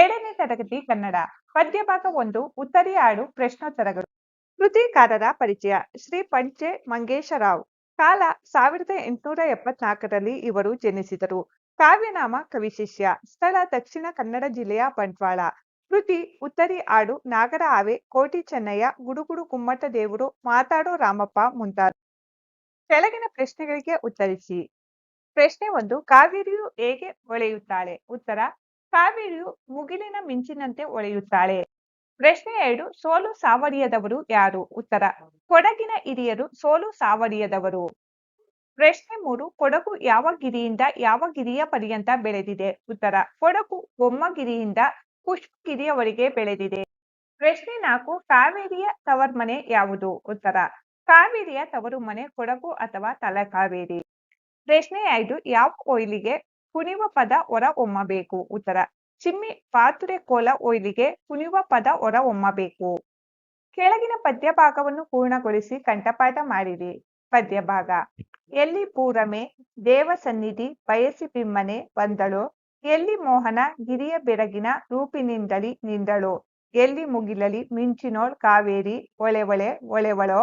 ಏಳನೇ ತರಗತಿ ಕನ್ನಡ ಪದ್ಯಭಾಗ ಒಂದು, ಉತ್ತರಿ ಹಾಡು ಪ್ರಶ್ನೋತ್ತರಗಳು. ಕೃತಿಕಾರರ ಪರಿಚಯ, ಶ್ರೀ ಪಂಚೆ ಮಂಗೇಶರಾವ್. ಕಾಲ ಸಾವಿರದ ಎಂಟುನೂರ ಎಪ್ಪತ್ನಾಲ್ಕರಲ್ಲಿ ಇವರು ಜನಿಸಿದರು. ಕಾವ್ಯನಾಮ ಕವಿಶಿಷ್ಯ, ಸ್ಥಳ ದಕ್ಷಿಣ ಕನ್ನಡ ಜಿಲ್ಲೆಯ ಬಂಟ್ವಾಳ. ಕೃತಿ, ಉತ್ತರಿ ಆಡು ನಾಗರ ಆವೆ ಕೋಟಿ ಚೆನ್ನಯ್ಯ, ಗುಡುಗುಡು ಕುಮ್ಮಟ ದೇವರು, ಮಾತಾಡೋ ರಾಮಪ್ಪ ಮುಂತಾದ. ಕೆಳಗಿನ ಪ್ರಶ್ನೆಗಳಿಗೆ ಉತ್ತರಿಸಿ. ಪ್ರಶ್ನೆ ಒಂದು, ಕಾವೇರಿಯು ಹೇಗೆ ಹೊಳೆಯುತ್ತಾಳೆ ಉತ್ತರ ಕಾವೇರಿಯು ಮುಗಿಲಿನ ಮಿಂಚಿನಂತೆ ಒಳೆಯುತ್ತಾಳೆ. ಪ್ರಶ್ನೆ ಎರಡು, ಸೋಲು ಸಾವರಿಯದವರು ಯಾರು? ಉತ್ತರ, ಕೊಡಗಿನ ಹಿರಿಯರು ಸೋಲು ಸಾವರಿಯದವರು. ಪ್ರಶ್ನೆ ಮೂರು, ಕೊಡಗು ಯಾವ ಗಿರಿಯಿಂದ ಯಾವ ಗಿರಿಯ ಪರ್ಯಂತ ಬೆಳೆದಿದೆ? ಉತ್ತರ, ಕೊಡಗು ಬೊಮ್ಮಗಿರಿಯಿಂದ ಪುಷ್ಪಗಿರಿಯವರೆಗೆ ಬೆಳೆದಿದೆ. ಪ್ರಶ್ನೆ ನಾಲ್ಕು, ಕಾವೇರಿಯ ತವರ್ಮನೆ ಯಾವುದು? ಉತ್ತರ, ಕಾವೇರಿಯ ತವರು ಮನೆ ಕೊಡಗು ಅಥವಾ ತಲಕಾವೇರಿ. ಪ್ರಶ್ನೆ ಐದು, ಯಾವ ಕೊಯ್ಲಿಗೆ ಕುಣಿವ ಪದ ಹೊರ ಹೊಮ್ಮಬೇಕು ಉತ್ತರ, ಚಿಮ್ಮಿ ಪಾತುರೆ ಕೋಲ ಒಯ್ಲಿಗೆ ಕುಣಿಯುವ ಪದ ಹೊರ ಹೊಮ್ಮಬೇಕು ಕೆಳಗಿನ ಪದ್ಯ ಭಾಗವನ್ನು ಪೂರ್ಣಗೊಳಿಸಿ ಕಂಠಪಾಠ ಮಾಡಿರಿ. ಪದ್ಯ ಭಾಗ ಎಲ್ಲಿ ಪೂರಮೆ, ದೇವ ಸನ್ನಿಧಿ, ಬಯಸಿ ಬಿಮ್ಮನೆ, ಬಂದಳು. ಎಲ್ಲಿ ಮೋಹನ, ಗಿರಿಯ ಬೆರಗಿನ ರೂಪಿನಿಂದಲಿ ನಿಂದಳು ಎಲ್ಲಿ ಮುಗಿಲಲಿ, ಮಿಂಚಿನೋಳ್, ಕಾವೇರಿ ಒಳೆವಳೆ ಒಳೆವಳೋ.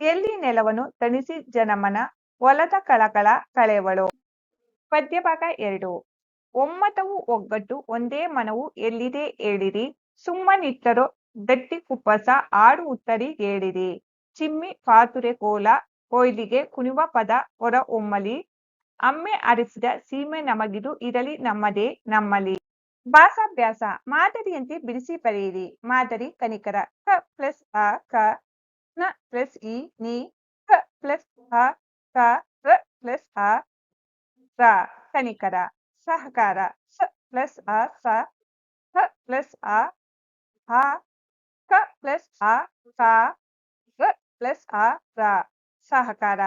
ಎಲ್ಲಿ ನೆಲವನು ತಣಿಸಿ ಜನಮನ, ಒಲದ ಕಳಕಳ, ಕಳೆವಳು. ಪದ್ಯ ಭಾಗ ಎರಡು. ಒಮ್ಮತವು ಒಗ್ಗಟ್ಟು, ಒಂದೇ ಮನವು ಎಲ್ಲಿದೆ ಹೇಳಿರಿ. ಸುಮ್ಮನಿಟ್ಟರೋ, ಗಟ್ಟಿ ಕುಪ್ಪಸ ಆಡು ಉತ್ತರಿ ಹೇಳಿರಿ. ಚಿಮ್ಮಿ, ಪಾತುರೆ, ಕೋಲ, ಕೊಯ್ಲಿಗೆ ಕುಣಿವ ಪದ, ಹೊರ ಒಮ್ಮಲಿ. ಅಮ್ಮೆ ಅರಿಸಿದ ಸೀಮೆ ನಮಗಿದು ಇರಲಿ ನಮ್ಮದೇ ನಮ್ಮಲಿ. ಭಾಸಾಭ್ಯಾಸ ಮಾದರಿಯಂತೆ ಬಿಡಿಸಿ ಬರೆಯಿರಿ. ಮಾದರಿ ಕನಿಕರ, ಕ ಪ್ಲಸ್ ಅ ಕ, ನ ಪ್ಲಸ್ ಇ, ನಿ, ಕ ಪ್ಲಸ್ ಅ ಕ, ರ ಪ್ಲಸ್ ಅ ರ ಕನಿಕರ ಸಹಕಾರ ಸ ಪ್ಲಸ್ ಅ ಸ ಹ ಪ್ಲಸ್ ಅ ಹ ಕ ಪ್ಲಸ್ ಅ ಕ ರ ಪ್ಲಸ್ ಅ ರ ಸಹಕಾರ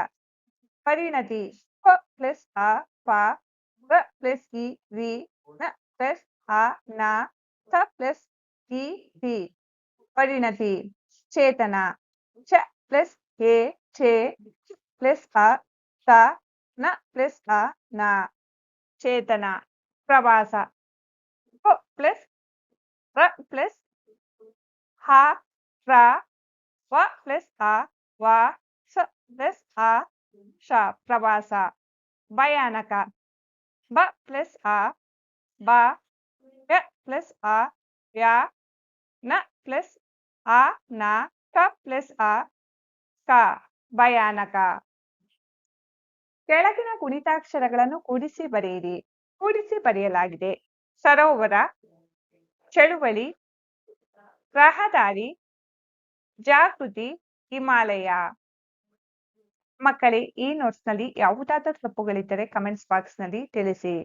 ಪರಿಣತಿ ಪ ಪ್ಲಸ್ ಅ ಪ ರ ಪ್ಲಸ್ ಇ ರಿ ನ ಪ್ಲಸ್ ಅ ನ ಥ ಪ್ಲಸ್ ಇ ರಿ ಪರಿಣತಿ ಚೇತನ ಚ ಪ್ಲಸ್ ಎ ಛೆ ಪ್ಲಸ್ ಅ ತ ನ ಪ್ಲಸ್ ಅ ನ ಚೇತನ ಪ್ರವಾಸ. ಪ ಪ್ಲಸ್ ರ ಪ್ಲಸ್ ಹ ರ ವ ಪ್ಲಸ್ ಅ ವ ಸ ಪ್ಲಸ್ ಅ ಶ ಪ್ರವಾಸ. ಭಯಾನಕ. ಬ ಪ್ಲಸ್ ಅ ಬ ಯ ಪ್ಲಸ್ ಅ ಯ ನ ಪ್ಲಸ್ ಅ ನ ಕ ಪ್ಲಸ್ ಅ ಕ ಭಯಾನಕ. ಕೆಳಗಿನ ಗುಣಿತಾಕ್ಷರಗಳನ್ನು ಕೂಡಿಸಿ ಬರೆಯಿರಿ. ಕೂಡಿಸಿ ಬರೆಯಲಾಗಿದೆ. ಸರೋವರ, ಚಳುವಳಿ, ರಹದಾರಿ, ಜಾಗೃತಿ, ಹಿಮಾಲಯ. ಮಕ್ಕಳೇ, ಈ ನೋಟ್ಸ್ನಲ್ಲಿ ಯಾವುದಾದರೂ ತಪ್ಪುಗಳಿದ್ದರೆ ಕಮೆಂಟ್ಸ್ ಬಾಕ್ಸ್ನಲ್ಲಿ ತಿಳಿಸಿ.